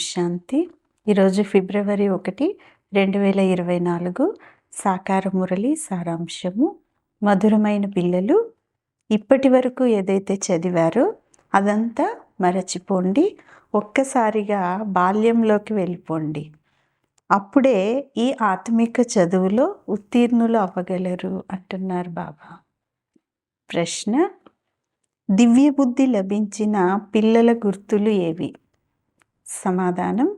శాంతి ఈరోజు ఫిబ్రవరి ఒకటి రెండు వేల ఇరవై నాలుగు. సాకార మురళి సారాంశము. మధురమైన పిల్లలు ఇప్పటి వరకు ఏదైతే చదివారో అదంతా మరచిపోండి. ఒక్కసారిగా బాల్యంలోకి వెళ్ళిపోండి. అప్పుడే ఈ ఆత్మిక చదువులో ఉత్తీర్ణులు అవ్వగలరు అంటున్నారు బాబా. ప్రశ్న దివ్య బుద్ధి లభించిన పిల్లల గుర్తులు ఏవి? సమాధానం.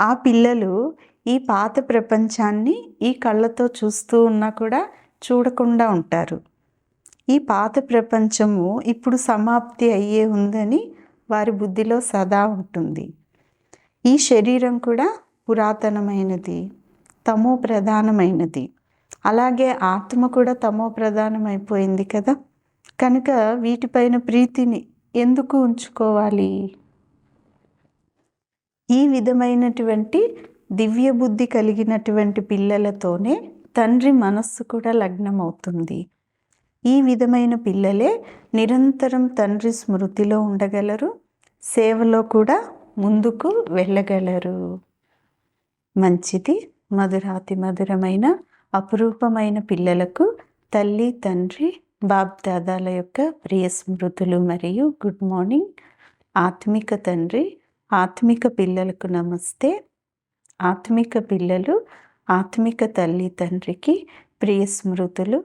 ఆ పిల్లలు ఈ పాత ప్రపంచాన్ని ఈ కళ్ళతో చూస్తూ ఉన్నా కూడా చూడకుండా ఉంటారు. ఈ పాత ప్రపంచము ఇప్పుడు సమాప్తి అయ్యే ఉందని వారి బుద్ధిలో సదా ఉంటుంది. ఈ శరీరం కూడా పురాతనమైనది తమో ప్రధానమైనది అలాగే ఆత్మ కూడా తమో ప్రధానమైపోయింది కదా? కనుక వీటిపైన ప్రీతిని ఎందుకు ఉంచుకోవాలి? ఈ విధమైనటువంటి దివ్య బుద్ధి కలిగినటువంటి పిల్లలతోనే తండ్రి మనస్సు కూడా లగ్నమవుతుంది. ఈ విధమైన పిల్లలే నిరంతరం తండ్రి స్మృతిలో ఉండగలరు సేవలో కూడా ముందుకు వెళ్ళగలరు. మంచిది మధురాతి మధురమైన అపురూపమైన పిల్లలకు తల్లి తండ్రి బాబ్దాదాల యొక్క ప్రియ స్మృతులు మరియు గుడ్ మార్నింగ్. ఆత్మిక తండ్రి ఆత్మిక పిల్లలకు నమస్తే. ఆత్మిక పిల్లలు ఆత్మిక తల్లి తండ్రికి ప్రియ స్మృతులు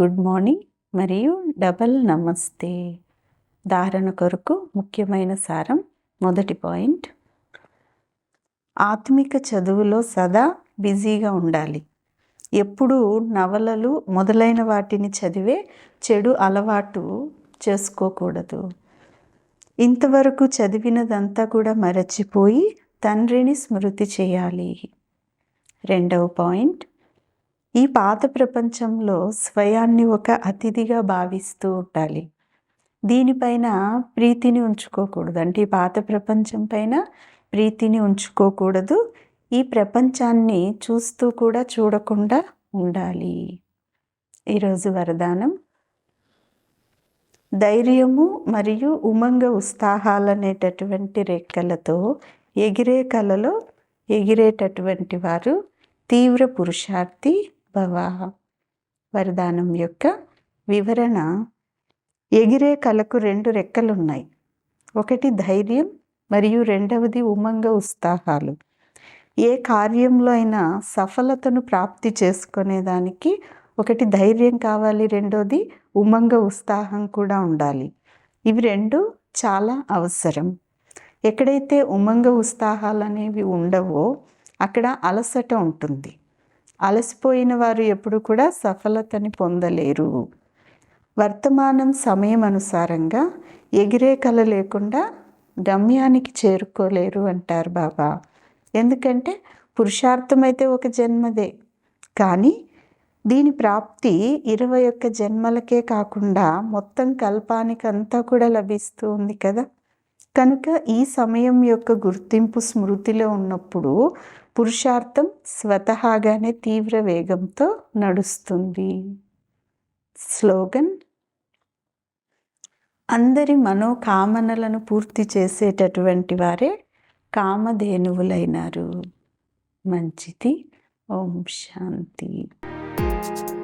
గుడ్ మార్నింగ్ మరియు డబల్ నమస్తే. ధారణ కొరకు ముఖ్యమైన సారం మొదటి పాయింట్. ఆత్మిక చదువులో సదా బిజీగా ఉండాలి. ఎప్పుడూ నవలలు మొదలైన వాటిని చదివే చెడు అలవాటు చేసుకోకూడదు. ఇంతవరకు చదివినదంతా కూడా మరచిపోయి తండ్రిని స్మృతి చేయాలి. రెండవ పాయింట్. ఈ పాత ప్రపంచంలో స్వయాన్ని ఒక అతిథిగా భావిస్తూ ఉండాలి. దీనిపైన ప్రీతిని ఉంచుకోకూడదు. అంటే ఈ పాత ప్రపంచం పైన ప్రీతిని ఉంచుకోకూడదు. ఈ ప్రపంచాన్ని చూస్తూ కూడా చూడకుండా ఉండాలి. ఈరోజు వరదానం. ధైర్యము మరియు ఉమంగ ఉత్సాహాలు అనేటటువంటి రెక్కలతో ఎగిరే కలలో ఎగిరేటటువంటి వారు తీవ్ర పురుషార్థి భవ. వరదానం యొక్క వివరణ ఎగిరే కళకు రెండు రెక్కలు ఉన్నాయి ఒకటి ధైర్యం మరియు రెండవది ఉమంగ ఉత్సాహాలు. ఏ కార్యంలో అయినా సఫలతను ప్రాప్తి చేసుకునేదానికి ఒకటి ధైర్యం కావాలి రెండోది ఉమంగ ఉత్సాహం కూడా ఉండాలి. ఇవి రెండు చాలా అవసరం. ఎక్కడైతే ఉమంగ ఉత్సాహాలు అనేవి ఉండవో అక్కడ అలసట ఉంటుంది. అలసిపోయిన వారు ఎప్పుడు కూడా సఫలతని పొందలేరు. వర్తమానం సమయం అనుసారంగా ఎగిరే కళ లేకుండా గమ్యానికి చేరుకోలేరు అంటారు బాబా. ఎందుకంటే పురుషార్థం అయితే ఒక జన్మదే. కానీ దీని ప్రాప్తి ఇరవై ఒక్క జన్మలకే కాకుండా మొత్తం కల్పానికంతా కూడా లభిస్తూ ఉంది కదా. కనుక ఈ సమయం యొక్క గుర్తింపు స్మృతిలో ఉన్నప్పుడు పురుషార్థం స్వతహాగానే తీవ్ర వేగంతో నడుస్తుంది. స్లోగన్. అందరి మనోకామనలను పూర్తి చేసేటటువంటి వారే కామధేనువులైనారు. మంచిది. ఓం శాంతి. you